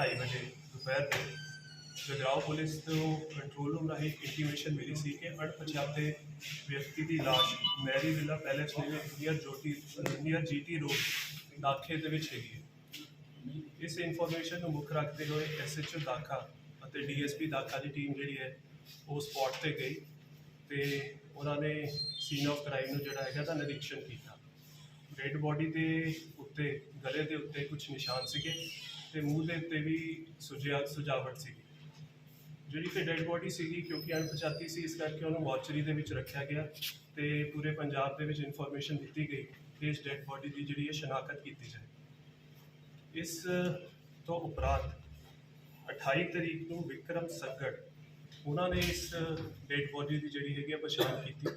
ਢਾਈ ਵਜੇ ਦੁਪਹਿਰ ਦੇ ਜਗਰਾਓ ਪੁਲਿਸ ਤੋਂ ਕੰਟਰੋਲ ਰੂਮ ਰਾਹੀਂ ਇੰਟੀਮੇਸ਼ਨ ਮਿਲੀ ਸੀ ਕਿ ਅਣਪਛਾਤੇ ਵਿਅਕਤੀ ਦੀ ਲਾਸ਼ ਮੈਰੀ ਵਿਲਾ ਪੈਲੇਸ ਦੇ ਨੀਅਰ ਜੋਟੀ, ਨੀਅਰ ਜੀਟੀ ਰੋਡ ਦਾਖੇ ਦੇ ਵਿੱਚ ਹੈਗੀ ਹੈ। ਇਸ ਇਨਫੋਰਮੇਸ਼ਨ ਨੂੰ ਮੁੱਖ ਰੱਖਦੇ ਹੋਏ ਐਸਐਚਓ ਦਾਖਾ ਅਤੇ ਡੀਐਸਪੀ ਦਾਖਾ ਦੀ ਟੀਮ ਜਿਹੜੀ ਹੈ, ਉਹ ਸਪੌਟ ਤੇ ਗਈ ਤੇ ਉਹਨਾਂ ਨੇ ਸੀਨ ਆਫ ਕ੍ਰਾਈਮ ਨੂੰ ਜਿਹੜਾ ਹੈਗਾ ਦਾ ਨਿਰੀਖਣ ਕੀਤਾ। ਡੈਡ ਬੋਡੀ ਦੇ ਉੱਤੇ, ਗਲੇ ਦੇ ਉੱਤੇ ਕੁਝ ਨਿਸ਼ਾਨ ਸੀਗੇ। ਤੇ ਮੂੰਹ ਦੇ ਉੱਤੇ ਵੀ ਸੁਜਿਆ ਸੁਜਾਵਟ ਸੀਗੀ। ਜਿਹੜੀ ਕਿ ਡੈਡ ਬੋਡੀ ਸੀਗੀ, ਕਿਉਂਕਿ ਅਣਪਛਾਤੀ ਸੀ, ਇਸ ਕਰਕੇ ਉਹਨੂੰ ਮੋਰਚਰੀ ਦੇ ਵਿੱਚ ਰੱਖਿਆ ਗਿਆ ਤੇ ਪੂਰੇ ਪੰਜਾਬ ਦੇ ਵਿੱਚ ਇਨਫੋਰਮੇਸ਼ਨ ਦਿੱਤੀ ਗਈ ਕਿ ਇਸ ਡੈਡ ਬੋਡੀ ਦੀ ਜਿਹੜੀ ਹੈ ਸ਼ਨਾਖਤ ਕੀਤੀ ਜਾਏ। ਇਸ ਤੋਂ ਉਪਰੰਤ 28 ਤਰੀਕ ਨੂੰ ਵਿਕਰਮ ਸੰਗੜ ਉਹਨਾਂ ਨੇ ਇਸ ਡੈਡ ਬੋਡੀ ਦੀ ਜਿਹੜੀ ਹੈਗੀ ਆ ਪਛਾਣ ਕੀਤੀ।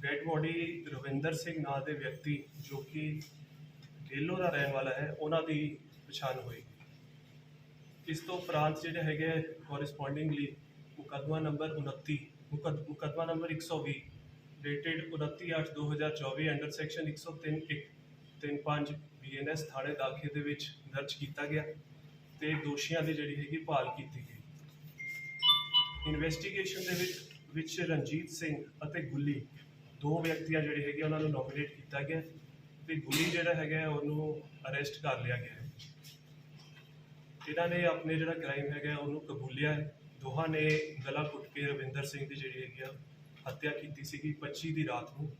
ਡੈਡ ਬੋਡੀ ਰਵਿੰਦਰ ਸਿੰਘ ਨਾਂ ਦੇ ਵਿਅਕਤੀ ਜੋ ਕਿ ਢੇਲੋ ਦਾ ਰਹਿਣ ਵਾਲਾ ਹੈ, ਉਹਨਾਂ ਦੀ ਪਛਾਣ ਹੋਈ। ਇਸ ਤੋਂ ਉਪਰੰਤ ਜਿਹੜੇ ਹੈਗੇ ਕੋਰਿਸਪੋਂਡਿੰਗਲੀ ਮੁਕੱਦਮਾ ਨੰਬਰ 29 ਮੁਕੱਦ- ਮੁਕੱਦਮਾ number 120 dated 29/8/2024 under section 103 35 BNS ਥਾਣੇ ਦਾਖੇ ਦੇ ਵਿੱਚ ਦਰਜ ਕੀਤਾ ਗਿਆ ਤੇ ਦੋਸ਼ੀਆਂ ਦੀ ਜਿਹੜੀ ਹੈਗੀ ਭਾਲ ਕੀਤੀ ਗਈ। ਇਨਵੈਸਟੀਗੇਸ਼ਨ ਦੇ ਵਿੱਚ ਵਿੱਚ ਰਣਜੀਤ ਸਿੰਘ ਅਤੇ ਗੁੱਲੀ, ਦੋ ਵਿਅਕਤੀਆਂ ਜਿਹੜੇ ਹੈਗੇ ਉਹਨਾਂ ਨੂੰ ਨੋਮੀਨੇਟ ਕੀਤਾ ਗਿਆ ਤੇ ਗੁੱਲੀ ਜਿਹੜਾ ਹੈਗਾ ਉਹਨੂੰ ਅਰੈਸਟ ਕਰ ਲਿਆ ਗਿਆ। ਹੈ ਇਹਨਾਂ ਨੇ ਆਪਣੇ ਜਿਹੜਾ ਕ੍ਰਾਈਮ ਹੈਗਾ ਉਹਨੂੰ ਕਬੂਲਿਆ ਹੈ। ਦੋਹਾਂ ਨੇ ਗਲਾ ਘੁੱਟ ਕੇ ਰਵਿੰਦਰ ਸਿੰਘ ਦੀ ਜਿਹੜੀ ਹੈਗੀ ਆ ਹੱਤਿਆ ਕੀਤੀ ਸੀਗੀ 25 ਦੀ ਰਾਤ ਨੂੰ।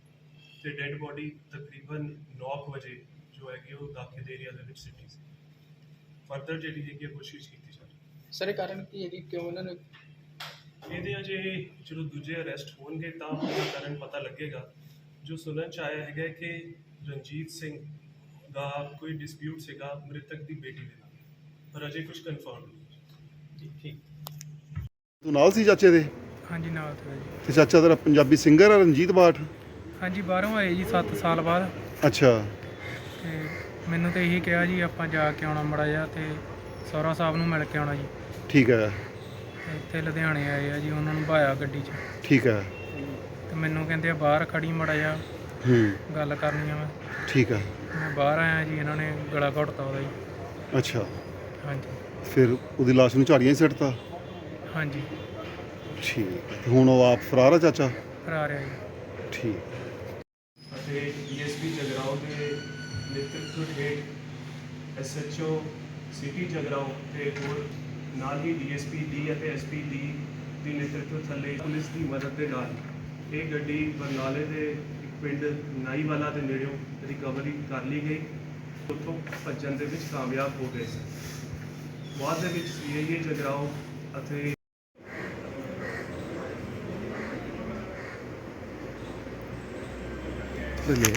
ਤੇ ਡੈੱਡ ਬੋਡੀ ਤਕਰੀਬਨ 9 ਕੁ ਵਜੇ ਜੋ ਹੈਗੀ ਉਹ ਦਾਖੇ ਦੇ ਏਰੀਆ ਦੇ ਵਿੱਚ ਸਿੱਟੀ ਸੀ। ਫਰਦਰ ਜਿਹੜੀ ਹੈਗੀ ਆ ਕੋਸ਼ਿਸ਼ ਕੀਤੀ ਜਾ ਰਹੀ ਹੈ। ਸਰ ਇਹ ਕਾਰਨ ਕੀ ਹੈ ਕਿ ਕਿਉਂ ਇਹਨਾਂ ਨੇ ਇਹਦੇ ਅਜੇ ਜਦੋਂ ਦੂਜੇ ਅਰੈਸਟ ਹੋਣਗੇ ਤਾਂ ਉਹਦਾ ਕਾਰਨ ਪਤਾ ਲੱਗੇਗਾ। ਜੋ ਸੁਣਨ ਚ ਆਇਆ ਹੈਗਾ ਕਿ ਰਣਜੀਤ ਸਿੰਘ ਦਾ ਕੋਈ ਡਿਸਪਿਊਟ ਸੀਗਾ ਮ੍ਰਿਤਕ ਦੀ ਬੇਟੀ ਦੇ ਨਾਲ। ਪਰ ਅਜੇ ਕੁਝ ਕਨਫਰਮ ਨਹੀਂ ਠੀਕ ਤੂੰ ਨਾਲ ਸੀ ਚਾਚੇ ਦੇ? ਹਾਂਜੀ ਨਾਲ ਤੋਂ ਜੀ ਤੇ ਚਾਚਾ ਤੇਰਾ ਪੰਜਾਬੀ ਸਿੰਗਰ ਆ ਰਣਜੀਤ ਬਾਠ? ਹਾਂਜੀ ਬਾਹਰੋਂ ਆਏ ਜੀ 7 ਸਾਲ ਬਾਅਦ। ਅੱਛਾ। ਤੇ ਮੈਨੂੰ ਤੇ ਇਹੀ ਕਿਹਾ ਜੀ ਆਪਾਂ ਜਾ ਕੇ ਆਉਣਾ ਮੜਾ ਜਾ ਤੇ ਸੌਰਾ ਸਾਹਿਬ ਨੂੰ ਮਿਲ ਕੇ ਆਉਣਾ ਜੀ। ਠੀਕ ਹੈ। ਤੇ ਇੱਥੇ ਲੁਧਿਆਣੇ ਆਏ ਆ ਜੀ ਉਹਨਾਂ ਨੂੰ ਭਾਇਆ ਗੱਡੀ 'ਚ। ਠੀਕ ਹੈ। ਤੇ ਮੈਨੂੰ ਕਹਿੰਦੇ ਆ ਬਾਹਰ ਖੜੀ ਮੜਾ ਜਾ ਹੂੰ। ਗੱਲ ਕਰਨੀ ਆ ਮੈਂ। ਠੀਕ ਹੈ। ਮੈਂ ਬਾਹਰ ਆਇਆ ਜੀ ਇਹਨਾਂ ਨੇ ਗਲਾ ਘੁੱਟਤਾ ਉਹਦਾ ਜੀ। ਅੱਛਾ। ਹਾਂਜੀ। ਫਿਰ ਉਹਦੀ ਲਾਸ਼ ਨੂੰ ਝਾੜੀਆਂ 'ਚ ਸਿੱਟਤਾ? ਹਾਂਜੀ। ਠੀਕ ਹੈ। ਤੇ ਹੁਣ ਉਹ ਆਪ ਫਰਾਰ ਆ ਚਾਚਾ? ਫਰਾਰ ਆ ਜੀ। ਠੀਕ। ਅਤੇ ਡੀਐਸਪੀ ਜਗਰਾਓ ਦੇ ਨੇਤਰਤਵ ਹੇਠ ਐਸਐਚਓ ਸਿਟੀ ਜਗਰਾਓ ਤੇ ਹੋਰ ਨਾਲ ਹੀ ਡੀਐਸਪੀ ਡੀ ਅਤੇ ਐਸਪੀ ਡੀ ਦੀ ਨੇਤਰਤਵ ਥੱਲੇ ਪੁਲਿਸ ਦੀ ਮਦਦ ਦੇ ਨਾਲ ਇਹ ਗੱਡੀ ਬਰਨਾਲੇ ਦੇ ਇੱਕ ਪਿੰਡ ਨਾਈਵਾਲਾ ਦੇ ਨੇੜਿਓਂ ਰਿਕਵਰੀ ਕਰ ਲਈ ਗਈ। ਉੱਥੋਂ ਭੱਜਣ ਦੇ ਵਿੱਚ ਕਾਮਯਾਬ ਹੋ ਗਏ। ਸੀ ਬਾਅਦ ਦੇ ਵਿੱਚ ਸੀਆਈਏ ਜਗਰਾਓ ਅਤੇ ਲੈ